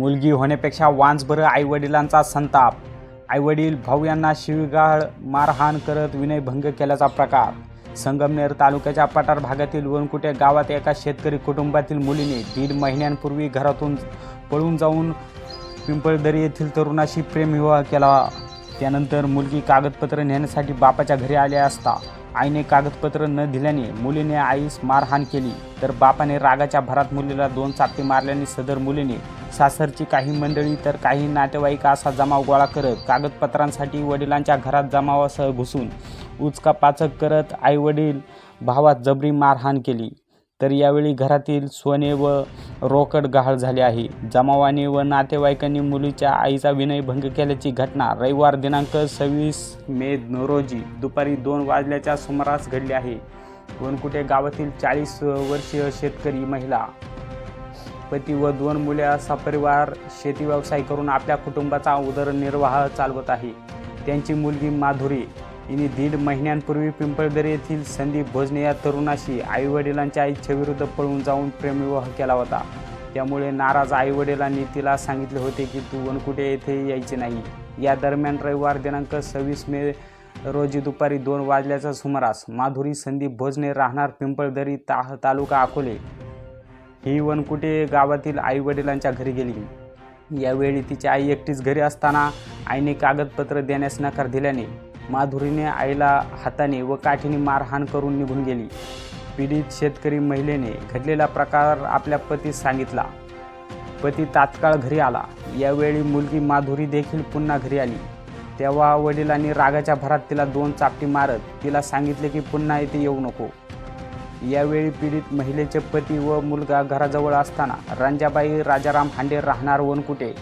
मुलगी होण्यापेक्षा वांसभर आईवडिलांचा संताप. आईवडील भाऊ यांना शिवीगाळ मारहाण करत विनयभंग केल्याचा प्रकार. संगमनेर तालुक्याच्या पठार भागातील वनकुटे गावात एका शेतकरी कुटुंबातील मुलीने दीड महिन्यांपूर्वी घरातून पळून जाऊन पिंपळदरी येथील तरुणाशी प्रेमविवाह केला. त्यानंतर मुलगी कागदपत्र नेण्यासाठी बापाच्या घरी आले असता आईने कागदपत्र न दिल्याने मुलीने आईस मारहाण केली. तर बापाने रागाच्या भरात मुलीला दोन चापटे मारल्याने सदर मुलीने सासरची काही मंडळी तर काही नातेवाईक असा जमाव गोळा करत कागदपत्रांसाठी वडिलांच्या घरात जमावासह घुसून उचकापाचक करत आईवडील भावात जबरी मारहाण केली. तर यावेळी घरातील सोने व रोकड गहाळ झाले आहे. जमावाने व नातेवाईकांनी मुलीच्या आईचा विनयभंग केल्याची घटना रविवार दिनांक सव्वीस मे रोजी दुपारी दोन वाजल्याच्या सुमारास घडली आहे. वनकुटे गावातील चाळीस वर्षीय शेतकरी महिला पती व दोन मुले असा परिवार शेती व्यवसाय करून आपल्या कुटुंबाचा उदरनिर्वाह चालवत आहे. त्यांची मुलगी माधुरी. हिने दीड महिन्यांपूर्वी पिंपळदरी येथील संदीप भोजने या तरुणाशी आईवडिलांच्या इच्छेविरुद्ध पळून जाऊन प्रेमविवाह केला होता. त्यामुळे नाराज आईवडिलांनी तिला सांगितले होते की तू वनकुटे येथे यायचे नाही. या दरम्यान रविवार दिनांक सव्वीस मे रोजी दुपारी दोन वाजल्याच्या सुमारास माधुरी संदीप भोजने राहणार पिंपळदरी ता तालुका अकोले. ही वनकुटे गावातील आईवडिलांच्या घरी गेली. यावेळी तिची आई एकटीच घरी असताना आईने कागदपत्र देण्यास नकार दिल्याने माधुरीने आईला हाताने व काठीने मारहाण करून निघून गेली. पीडित शेतकरी महिलेने घडलेला प्रकार आपल्या पतीस सांगितला. पती तात्काळ घरी आला. यावेळी मुलगी माधुरी देखील पुन्हा घरी आली. तेव्हा वडिलांनी रागाच्या भरात तिला दोन चापटी मारत तिला सांगितले की पुन्हा इथे येऊ नको. यावेळी पीडित महिलेचे पती व मुलगा घराजवळ असताना रंजाबाई राजाराम हांडे राहणार वनकुटे.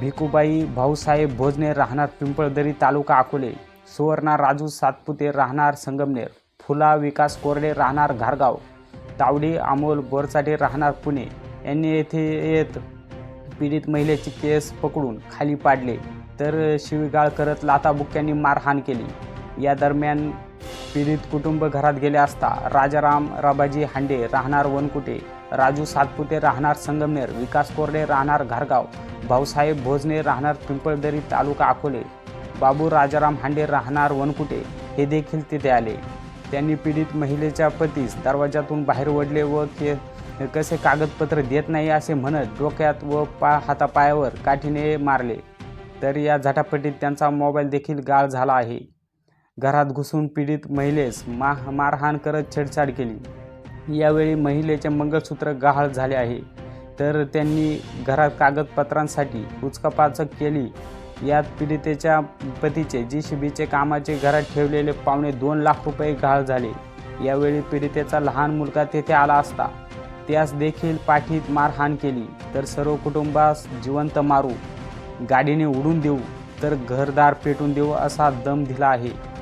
भिकूबाई भाऊसाहेब भोजने राहणार पिंपळदरी तालुका अकोले. सुवर्णा राजू सातपुते राहणार संगमनेर. फुला विकास कोरडे राहणार घारगाव. तावडी अमोल बोरचाटे राहणार पुणे. यांनी येथे येत पीडित महिलेची केस पकडून खाली पाडले. तर शिवीगाळ करत लाताबुक्क्यांनी मारहाण केली. या दरम्यान पीडित कुटुंब घरात गेले असता राजाराम राबाजी हांडे राहणार वनकुटे राजू सातपुते राहणार संगमनेर विकास कोरडे राहणार घारगाव भाऊसाहेब भोजने राहणार पिंपळदरी तालुका अकोले बाबू राजाराम हांडे राहणार वनकुटे हे देखील तिथे आले. त्यांनी पीडित महिलेच्या पतीस दरवाजातून बाहेर ओढले व के कसे कागदपत्र देत नाही असे म्हणत डोक्यात व पा हातापायावर काठीने मारले. तर या झटापटीत त्यांचा मोबाईल देखील गाळ झाला आहे. घरात घुसून पीडित महिलेस मा मारहाण करत छेडछाड केली. यावेळी महिलेचे मंगळसूत्र गहाळ झाले आहे. तर त्यांनी घरात कागदपत्रांसाठी उचकापाचक केली. यात पीडितेच्या पतीचे जी शिबीचे कामाचे घरात ठेवलेले पावणे दोन लाख रुपये गहाळ झाले. यावेळी पीडितेचा लहान मुलगा तेथे आला असता. त्यास देखील पाठीत मारहाण केली. तर सर्व कुटुंबास जिवंत मारू. गाडीने उडून देऊ. तर घरदार पेटून देऊ असा दम दिला आहे.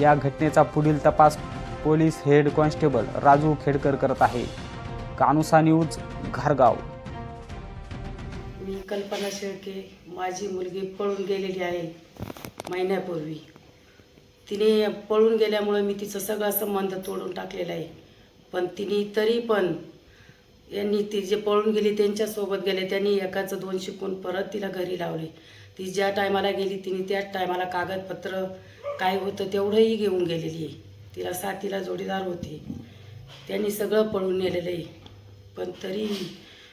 या घटनेचा पुढील तपास police head constable Raju Khedkar करत आहे. कानुसा न्यूज घारगाव. मी कल्पना शेळके माझी मुलगी पळून गेलेली आहे महिन्यापूर्वी. तिने पळून गेल्यामुळे मी तिचं सगळा संबंध तोडून टाकलेला आहे. पण तिने तरी पण यांनी ती जे पळून गेली त्यांच्यासोबत गेले त्यांनी एकाचं दोन शिकून परत तिला घरी लावले. ती ज्या टायमाला गेली तिने त्याच टायमाला कागदपत्र काय होतं तेवढंही घेऊन गेलेली आहे. तिला साथीला जोडीदार होते. त्यांनी सगळं पळून नेलेलं आहे. पण तरी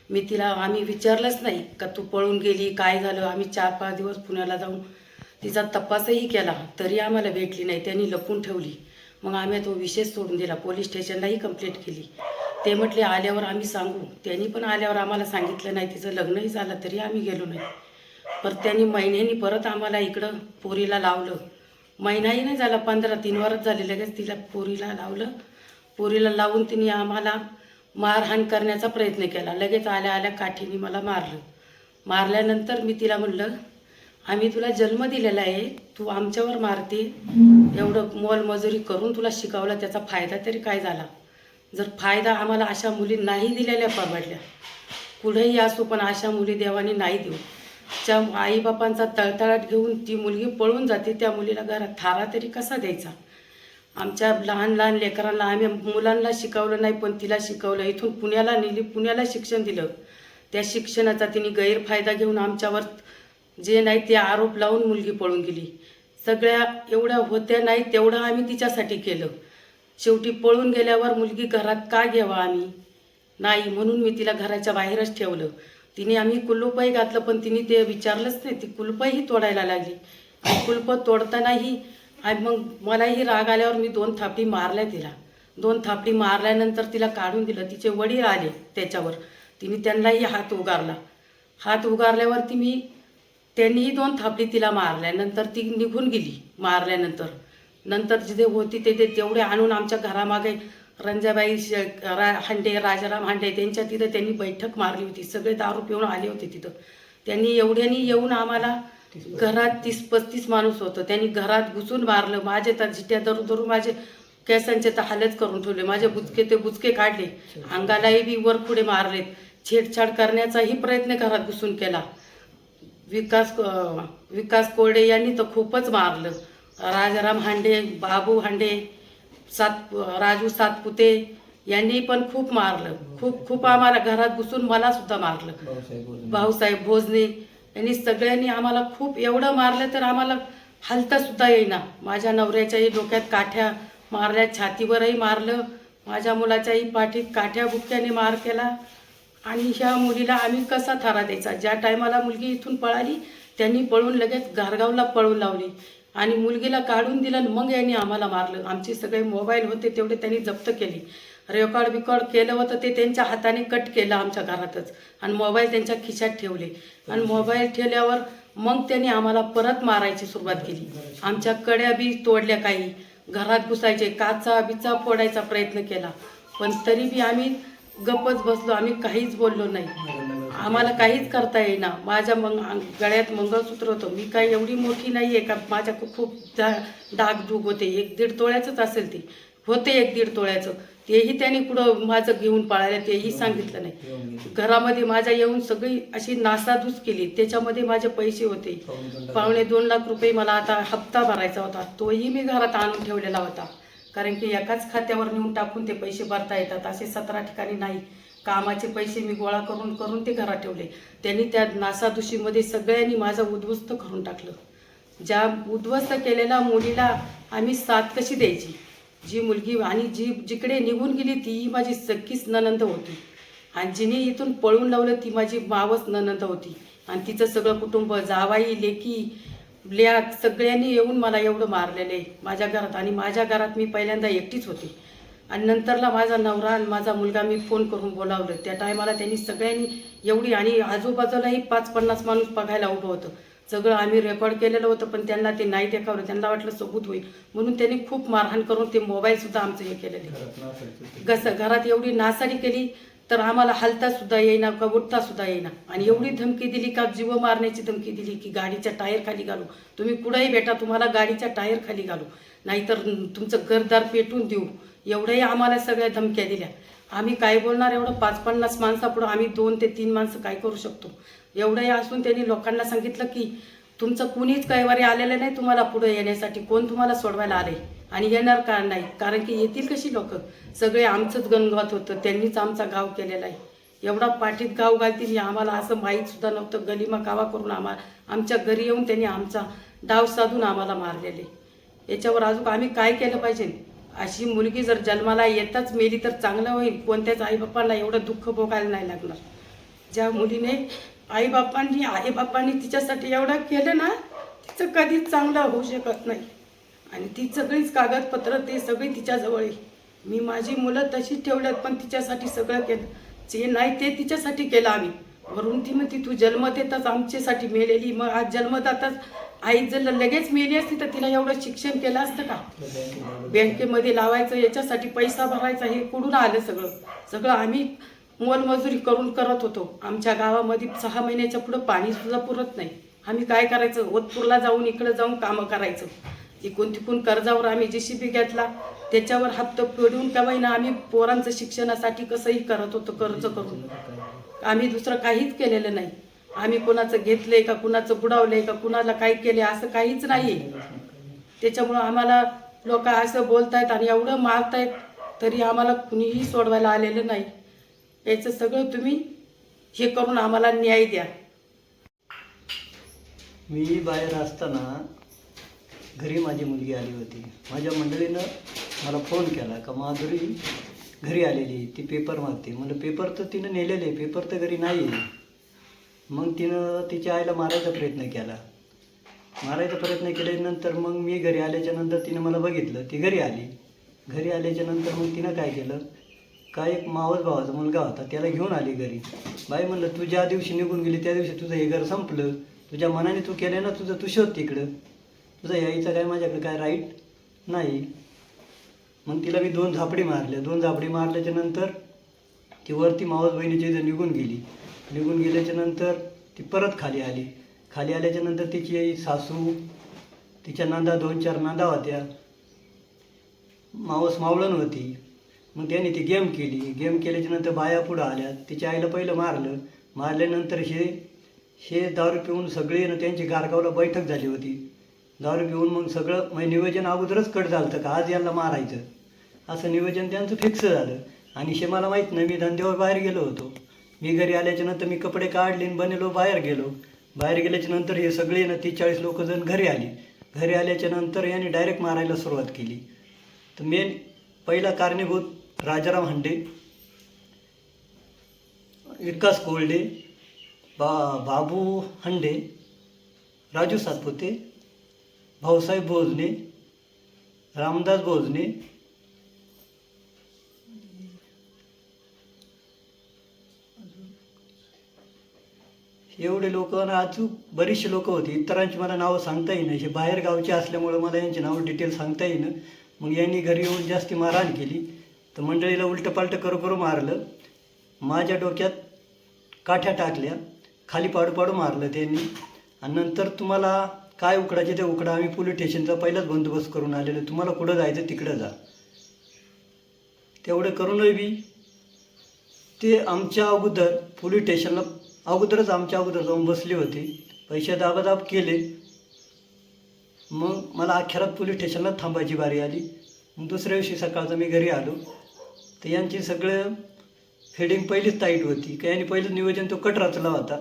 मी तिला आम्ही विचारलंच नाही का तू पळून गेली काय झालं? आम्ही चार पाच दिवस पुण्याला जाऊन तिचा तपासही केला. तरी आम्हाला भेटली नाही. त्यांनी लपून ठेवली. मग आम्ही तो विषय सोडून दिला. पोलीस स्टेशनलाही कंप्लेंट केली. ते म्हटले आल्यावर आम्ही सांगू. त्यांनी पण आल्यावर आम्हाला सांगितलं नाही. तिचं लग्नही झालं तरी आम्ही गेलो नाही. पर त्यांनी महिन्यानी परत आम्हाला इकडं पोरीला लावलं. महिनाही नाही झाला पंधरा तीन वरच झाले लगेच तिला पोरीला लावलं. पोरीला लावून तिने आम्हाला मारहाण करण्याचा प्रयत्न केला. लगेच आल्या आल्या काठीने मला मारलं. मारल्यानंतर मी तिला म्हणलं आम्ही तुला जन्म दिलेला आहे तू आमच्यावर मारते. एवढं मोलमजुरी करून तुला शिकवलं त्याचा फायदा तरी काय झाला? जर फायदा आम्हाला अशा मुली नाही दिलेल्या परवडल्या कुठेही असो पण अशा मुली देवाने नाही देऊ. च्या आईबापांचा तळतळाट घेऊन ती मुलगी पळून जाते त्या मुलीला घरात थारा तरी कसा द्यायचा? आमच्या लहान लहान लेकरांना आम्ही मुलांना शिकवलं नाही पण तिला शिकवलं. इथून पुण्याला नेली पुण्याला शिक्षण दिलं. त्या शिक्षणाचा तिने गैरफायदा घेऊन आमच्यावर जे नाही ते आरोप लावून मुलगी पळून गेली. सगळ्या एवढ्या होत्या नाही तेवढं आम्ही तिच्यासाठी केलं. शेवटी पळून गेल्यावर मुलगी घरात का घ्यावा आम्ही? नाही म्हणून मी तिला घराच्या बाहेरच ठेवलं. तिने आम्ही कुलूपही घातलं पण तिने ते विचारलंच नाही. ती कुलपही तोडायला लागली. कुलप तोडतानाही आणि मग मलाही राग आल्यावर मी दोन थापडी मारल्या तिला. दोन थापडी मारल्यानंतर तिला काढून दिलं. तिचे वडील आले त्याच्यावर. तिने त्यांनाही हात उगारला. हात उगारल्यावरती मी त्यांनीही दोन थापडी तिला मारल्या. नंतर ती निघून गेली मारल्यानंतर. नंतर जिथे होती ते ते तेवढे आणून आमच्या घरामागे रंजाबाई श- रा हांडे राजाराम हांडे त्यांच्या तिथं त्यांनी बैठक मारली होती. सगळे दारू पिऊन आले होते तिथं. त्यांनी एवढ्यानी येऊन आम्हाला घरात तीस पस्तीस माणूस होतं. त्यांनी घरात घुसून मारलं. माझे तर जिट्या धरून धरून माझे केसांचे तर हालच करून ठेवले. माझे बुचके ते बुचके काढले. अंगालाही बी वर पुढे मारलेत. छेडछाड करण्याचाही प्रयत्न घरात घुसून केला. विकास विकास कोरडे यांनी तर खूपच मारलं. राजाराम हांडे बाबू हांडे सात राजू सातपुते यांनी पण खूप मारलं. खूप खूप आम्हाला घरात घुसून मला सुद्धा मारलं. भाऊसाहेब भोजने. यांनी सगळ्यांनी आम्हाला खूप एवढं मारलं तर आम्हाला हलता सुद्धा येईना. माझ्या नवऱ्याच्याही डोक्यात काठ्या मारल्या छातीवरही मारलं. माझ्या मुलाच्याही पाठीत काठ्या बुक्क्याने मार केला. आणि ह्या मुलीला आम्ही कसा थारा द्यायचा? ज्या टायमाला मुलगी इथून पळाली त्यांनी पळून लगेच घारगावला पळून लावली. आणि मुलगीला काढून दिलं आणि मग यांनी आम्हाला मारलं. आमचे सगळे मोबाईल होते तेवढे त्यांनी जप्त केले. रेकॉर्ड बिकॉर्ड केलं होतं ते त्यांच्या हाताने कट केलं आमच्या घरातच. आणि मोबाईल त्यांच्या खिशात ठेवले. आणि मोबाईल ठेवल्यावर मग त्यांनी आम्हाला परत मारायची सुरुवात केली. आमच्या कड्या बी तोडल्या काही. घरात घुसायचे काचा बिचा फोडायचा प्रयत्न केला. पण तरी बी आम्ही गप्पच बसलो आम्ही काहीच बोललो नाही. आम्हाला काहीच करता येईना. माझ्या मंग गळ्यात मंगळसूत्र होतं. मी काही एवढी मोठी नाही आहे का माझ्या खूप दा डागडूग होते. एक दीड तोळ्याचंच असेल ते. होते एक दीड तोळ्याचं. तेही त्यांनी कुठं माझं घेऊन पाळायला तेही सांगितलं नाही. घरामध्ये माझ्या येऊन सगळी अशी नासाधूस केली. त्याच्यामध्ये माझे पैसे होते. पावणे दोन लाख रुपये मला आता हप्ता भरायचा होता. तोही मी घरात आणून ठेवलेला होता. कारण की एकाच खात्यावर नेऊन टाकून ते पैसे भरता येतात. असे सतरा ठिकाणी नाही. कामाचे पैसे मी गोळा करून करून ते घरात ठेवले. त्यांनी त्या नासादुशीमध्ये सगळ्यांनी माझं उद्ध्वस्त करून टाकलं. ज्या उद्ध्वस्त केलेल्या मुलीला आम्ही साथ कशी द्यायची? जी मुलगी आणि जी जिकडे निघून गेली ती माझी सख्खीच ननंद होती. आणि जिने इथून पळून लावलं ती माझी मावच ननंद होती. आणि तिचं सगळं कुटुंब जावाई लेकी ल्या सगळ्यांनी येऊन मला एवढं मारलेलं आहे. माझ्या घरात आणि माझ्या घरात मी पहिल्यांदा एकटीच होती. आणि नंतरला माझा नवरा आणि माझा मुलगा मी फोन करून बोलावलं. त्या टायमाला त्यांनी सगळ्यांनी एवढी आणि आजूबाजूलाही पाच पन्नास माणूस बघायला उभं होतं. सगळं आम्ही रेकॉर्ड केलेलं होतं पण त्यांना ते नाही देखावलं. त्यांना वाटलं सबूत होईल. म्हणून त्यांनी खूप मारहाण करून ते मोबाईलसुद्धा आमचं हे केलेलं गस घरात एवढी नासाडी केली तर आम्हाला हलता सुद्धा येईना का उठता सुद्धा येईना. आणि एवढी धमकी दिली का जीव मारण्याची धमकी दिली की गाडीच्या टायर खाली घालू. तुम्ही कुठेही भेटा तुम्हाला गाडीच्या टायर खाली घालू. नाहीतर तुमचं घरदार पेटून देऊ. एवढ्याही आम्हाला सगळ्या धमक्या दिल्या. आम्ही काय बोलणार एवढं? पाच पन्नास माणसापुढं आम्ही दोन ते तीन माणसं काय करू शकतो? एवढंही असून त्यांनी लोकांना सांगितलं की तुमचं कुणीच कैवारी आलेलं नाही तुम्हाला पुढे येण्यासाठी. कोण तुम्हाला सोडवायला आले आणि येणार का नाही? कारण की येतील कशी लोक? सगळे आमचंच गणगवत होतं. त्यांनीच आमचा गाव केलेला आहे. एवढा पाठीत गाव घालतील हे आम्हाला असं माहीतसुद्धा नव्हतं. गलिमा गावा करून आम्हाला आमच्या घरी येऊन त्यांनी आमचा डाव साधून आम्हाला मारलेले. याच्यावर अजून आम्ही काय केलं पाहिजे? अशी मुलगी जर जन्माला येताच मेली तर चांगलं होईल. कोणत्याच आईबापांना एवढं दुःख भोगायला नाही लागणार. ज्या मुलीने आईबापांनी आईबापांनी तिच्यासाठी एवढं केलं ना तिचं कधीच चांगलं होऊ शकत नाही. आणि ती सगळीच कागदपत्र ते सगळी तिच्याजवळ आहे. मी माझी मुलं तशीच ठेवल्यात पण तिच्यासाठी सगळं केलं. जे नाही ते तिच्यासाठी केलं आम्ही. वरून ती म्हणते तू जन्म देताच आमच्यासाठी मेलेली. मग आज जन्मदाताच आई जर लगेच मेली असती तर तिला एवढं शिक्षण केलं असतं का? बँकेमध्ये लावायचं याच्यासाठी पैसा भरायचा हे कुठून आलं सगळं? सगळं आम्ही मोलमजुरी करून करत होतो. आमच्या गावामध्ये सहा महिन्याच्या पुढं पाणी सुद्धा पुरत नाही. आम्ही काय करायचं? ओतपूरला जाऊन इकडं जाऊन कामं करायचं. इकून तिकून कर्जावर आम्ही जे सी बी घेतला. त्याच्यावर हप्ता फेडून का बाईना आम्ही पोरांचं शिक्षणासाठी कसंही करत होतो कर्ज करून. आम्ही दुसरं काहीच केलेलं नाही. आम्ही कुणाचं घेतलंय का कुणाचं बुडावलंय का कुणाला काय केले असं काहीच नाही. त्याच्यामुळं आम्हाला लोक असं बोलतायत आणि एवढं मारतायत तरी आम्हाला कुणीही सोडवायला आलेलं नाही. याचं सगळं तुम्ही हे करून आम्हाला न्याय द्या. मी बाहेर असताना घरी माझी मुलगी आली होती. माझ्या मंडळीनं मला फोन केला का माधुरी घरी आलेली ती पेपर मागते. म्हणजे पेपर तर तिनं नेलेले पेपर तर घरी नाही आहे मग तिनं तिच्या आईला मारायचा प्रयत्न केला. मारायचा प्रयत्न केल्यानंतर मग मी घरी आल्याच्यानंतर तिनं मला बघितलं. ती घरी आली. घरी आल्याच्यानंतर मग तिनं काय केलं? का एक मावस भावाचा मुलगा होता त्याला घेऊन आली घरी. बाई म्हणलं तू ज्या दिवशी निघून गेली त्या दिवशी तुझं हे घर संपलं. तुझ्या मनाने तू केलं ना तुझं तू शोध तिकडं. तुझं यायचं काय माझ्याकडे काय राईट नाही. मग तिला मी दोन झापडी मारल्या. दोन झापडी मारल्याच्या नंतर ती वरती मावस बहिणीच्या इथं निघून गेली. निघून गेल्याच्यानंतर ती परत खाली आली. खाली आल्याच्यानंतर तिची आई सासू तिच्या नांदा दोन चार नांदा होत्या. मावस मावळण होती. मग त्यांनी ती गेम केली. गेम केल्याच्यानंतर बाया पुढं आल्या. तिच्या आईला पहिलं मारलं. मारल्यानंतर हे हे दारू पिऊन सगळे ना त्यांची गारगावला बैठक झाली होती. दारू पिऊन मग सगळं म्हणजे नियोजन अगोदरच कट झालं होतं का? आज यांना मारायचं. असं नियोजन त्यांचं फिक्स झालं. आणि शे मला माहीत नाही मी धंद्यावर बाहेर गेलो होतो. मी घरी आल्याच्यानंतर मी कपडे काढले आणि बनेलो बाहेर गेलो. बाहेर गेल्याच्यानंतर हे सगळे ना तीस चाळीस लोक जण घरी आले. घरी आल्याच्यानंतर यांनी डायरेक्ट मारायला सुरुवात केली. तर मेन पहिला कारणीभूत राजाराम हंडे विकास कोल्डे बा बाबू हंडे राजू सातपुते भाऊसाहेब भोजने रामदास भोजने एवढे लोक आणि अचूक बरीचशी लोक होती. इतरांची मला नावं सांगता येईन. हे बाहेर गावचे असल्यामुळं मला यांची नावं डिटेल सांगता येईन. मग यांनी घरी येऊन जास्ती मारहाण केली. तर मंडळीला उलटं पालटं करू करू मारलं. माझ्या डोक्यात काठ्या टाकल्या. खाली पाडू पाडू मारलं त्यांनी. आणि नंतर तुम्हाला काय उकडायचे ते उकडा. आम्ही पोलीस स्टेशनचा पहिलाच बंदोबस्त करून आलेलो तुम्हाला कुठं जायचं तिकडं जा. तेवढं करूनही बी ते आमच्या अगोदर पोलीस स्टेशनला अगोदरच आमच्या अगोदर जाऊन बसली होती. पैसे दाबादाब केले. मग मला अखेरात पोलीस स्टेशनला थांबायची बारी आली. मग दुसऱ्या दिवशी सकाळचं मी घरी आलो. तर यांची सगळं हेडिंग पहिलीच टाईट होती. का यांनी पहिलं नियोजन तो कट रचला होता.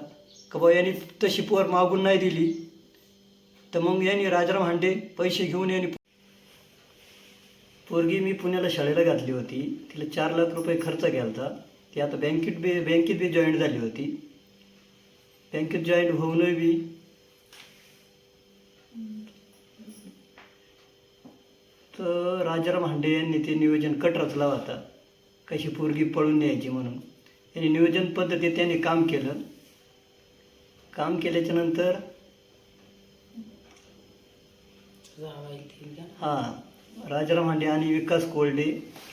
का बा यांनी तशी पोर मागून नाही दिली. तर मग यांनी राजाराम हांडे पैसे घेऊन यांनी पोरगी मी पुण्याला शाळेला घातली होती. तिला चार लाख रुपये खर्च केला होता. ती आता बँकेत बे बँकेत बी जॉईन झाली होती. बँकेत जॉईन होऊनही बी तर राजाराम हांडे यांनी ते नियोजन कट रचला होता. कशी पोरगी पळून न्यायची म्हणून. यांनी नियोजन पद्धतीत त्यांनी काम केलं. काम केल्याच्यानंतर हां राजाराम हांडे आणि विकास कोल्डे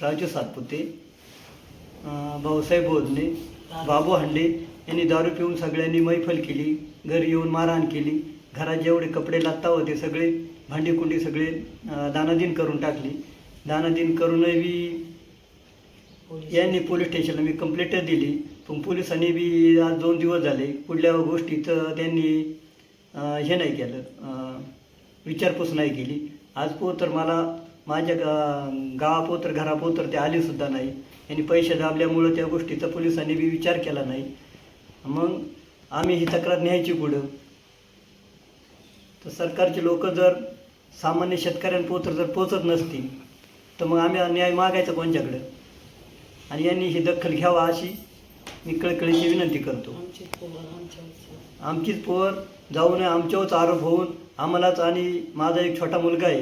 राजू सातपुते भाऊसाहेब बोधने बाबू हांडे यांनी दारू पिऊन सगळ्यांनी मैफल केली घरी येऊन मारहाण केली घरात जेवढे कपडे लागता होते सगळे भांडीकुंडी सगळे दानादिन करून टाकली. दानादिन करूनही बी. यांनी पोलीस स्टेशनला मी कंप्लेंट दिली. पण पोलिसांनी बी आज दोन दिवस झाले कुठल्या गोष्टीचं त्यांनी हे नाही केलं विचारपूस नाही केली. आज पोतर मला माझ्या गा गावापोतर घरापोतर ते आले सुद्धा नाही. यांनी पैसे दाबल्यामुळं त्या गोष्टीचा पोलिसांनी बी विचार केला नाही. मग आम्ही ही तक्रार न्यायची पुढं. तर सरकारचे लोक जर सामान्य शेतकऱ्यांपोतर जर पोचत नसतील तर मग आम्ही न्याय मागायचा कोणच्याकडं? आणि यांनी ही दखल घ्यावा अशी मी कळकळीची विनंती करतो. आमचीच पोर जाऊ नये आमच्यावरच आरोप होऊन आम्हालाच आणि माझा एक छोटा मुलगा आहे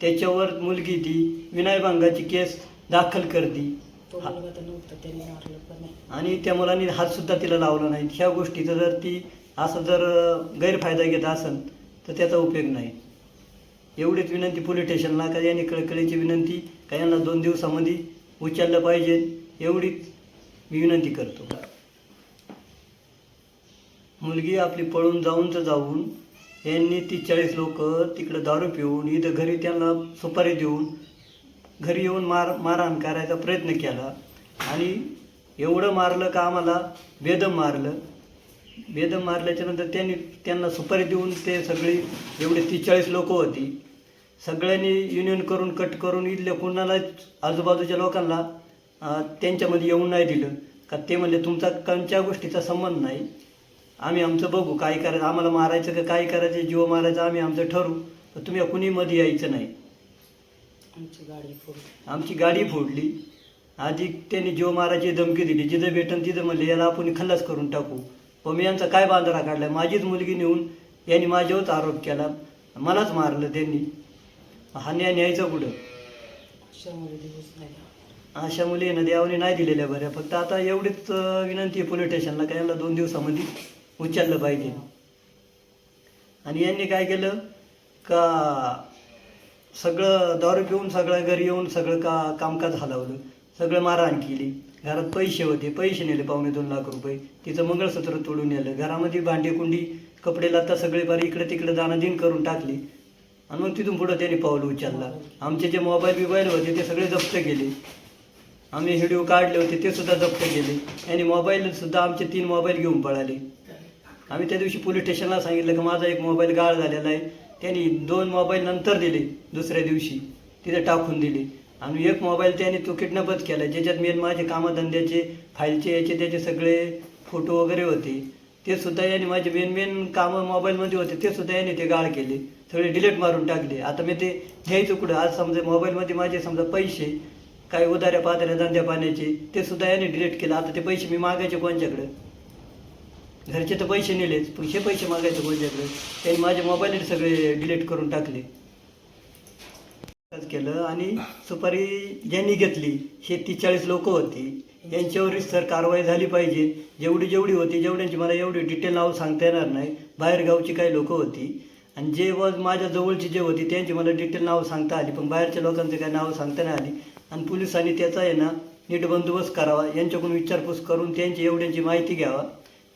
त्याच्यावर मुलगी ती विनयभंगाची केस दाखल करती. तो मुलगा तर नव्हता त्यांनी मारलं पण नाही. आणि त्या मुलांनी हातसुद्धा तिला लावला नाही. ह्या गोष्टीचा जर ती असं जर गैरफायदा घेत असेल तर त्याचा उपयोग नाही. एवढीच विनंती पोलीस स्टेशनला का यांनी कळकळीची विनंती का यांना दोन दिवसामध्ये उचललं पाहिजे एवढीच मी विनंती करतो. मुलगी आपली पळून जाऊन तर जाऊन यांनी ती चाळीस लोक तिकडं दारू पिऊन इथं घरी त्यांना सुपारी देऊन घरी येऊन मार मारहाण करायचा प्रयत्न केला. आणि एवढं मारलं का आम्हाला? बेदम मारलं. बेदम मारल्याच्यानंतर त्यांनी त्यांना सुपारी देऊन ते सगळी एवढे तीस चाळीस लोक होती. सगळ्यांनी युनियन करून कट करून इथल्या कोणालाच आजूबाजूच्या लोकांना त्यांच्यामध्ये येऊन नाही दिलं. का ते म्हणले तुमचा कोणत्या गोष्टीचा संबंध नाही. आम्ही आमचं बघू काय करायचं. आम्हाला मारायचं का काय करायचं जीव मारायचं आम्ही आमचं ठरवू तर तुम्ही कुणीमध्ये यायचं नाही. आमची गाडी फोडली. आमची गाडी फोडली. आधी त्यांनी जीव मारायची धमकी दिली. जिथं भेटन तिथं म्हणले याला आपण खल्लास करून टाकू. पण मी यांचा काय बांधारा काढला? माझीच मुलगी नेऊन यांनी माझ्यावरच आरोप केला. मलाच मारलं त्यांनी. हा न्याय न्यायचा कुठं? दिवस नाही. अशा मुली ना देवाने नाही दिलेल्या बऱ्या. फक्त आता एवढीच विनंती आहे पोलीस स्टेशनला का यांना दोन दिवसामध्ये उचललं पाहिजे. आणि यांनी काय केलं? का सगळं दारू पिऊन सगळं घरी येऊन सगळं का कामकाज हलवलं. सगळं मारहाण केली. घरात पैसे होते. पैसे नेले पावणे दोन लाख रुपये. तिचं मंगळसूत्र तोडून नेलं. घरामध्ये भांडेकुंडी कपडे लाता सगळे बारी इकडे तिकडे दानादिन करून टाकली. आणि मग तिथून पुढं त्यांनी पाऊल उचलला. आमचे जे मोबाईल बिबाईल होते ते सगळे जप्त केले. आम्ही व्हिडिओ काढले होते ते सुद्धा जप्त केले. यांनी मोबाईलसुद्धा आमचे तीन मोबाईल घेऊन पळाले. आम्ही त्या दिवशी पोलीस स्टेशनला सांगितलं की माझा एक मोबाईल गाळ झालेला आहे. त्यांनी दोन मोबाईल नंतर दिले दुसऱ्या दिवशी. तिथे टाकून दिले. आणि एक मोबाईल त्याने तो किडनॅपच केला. ज्याच्यात मेन माझे कामधंद्याचे फाईलचे याचे त्याचे सगळे फोटो वगैरे होते. ते सुद्धा यांनी माझे मेन मेन कामं मोबाईलमध्ये होते. ते सुद्धा यांनी ते गाळ केले. सगळे डिलीट मारून टाकले. आता मी ते घ्यायचं कुठं? आज समजा मोबाईलमध्ये माझे समजा पैसे काही उधाऱ्या पाधाऱ्या धंद्या पाण्याचे ते सुद्धा यांनी डिलीट केलं. आता ते पैसे मी मागायचे कोणच्याकडं? घरचे तर पैसे नेलेच पण हे पैसे मागायचे कोणच्याकडे? त्यांनी माझे मोबाईल सगळे डिलीट करून टाकले. केलं आणि सुपारी ज्यांनी घेतली हे तीस चाळीस लोक होती. यांच्यावर सर कारवाई झाली पाहिजे. जेवढी जेवढी होती जेवढ्यांची मला एवढी डिटेल नाव सांगता येणार नाही. बाहेर गावची काही लोक होती. आणि जे व माझ्या जवळची जे होती त्यांची मला डिटेल नाव सांगता आली. पण बाहेरच्या लोकांचं काही नाव सांगता नाही आली. आणि पोलिसांनी त्याचा आहे ना नीट बंदोबस्त करावा. यांच्याकडून विचारपूस करून त्यांची एवढ्यांची माहिती घ्यावा.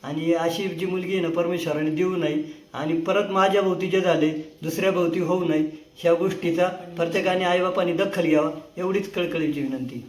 आणि अशी जी मुलगी आहे ना परमेश्वराने देऊ नये आणि परत माझ्या भोवती जे झाले दुसऱ्या भोवती होऊ नये ह्या गोष्टीचा प्रत्येकाने आईबापाने दखल घ्यावा एवढीच कळकळीची विनंती.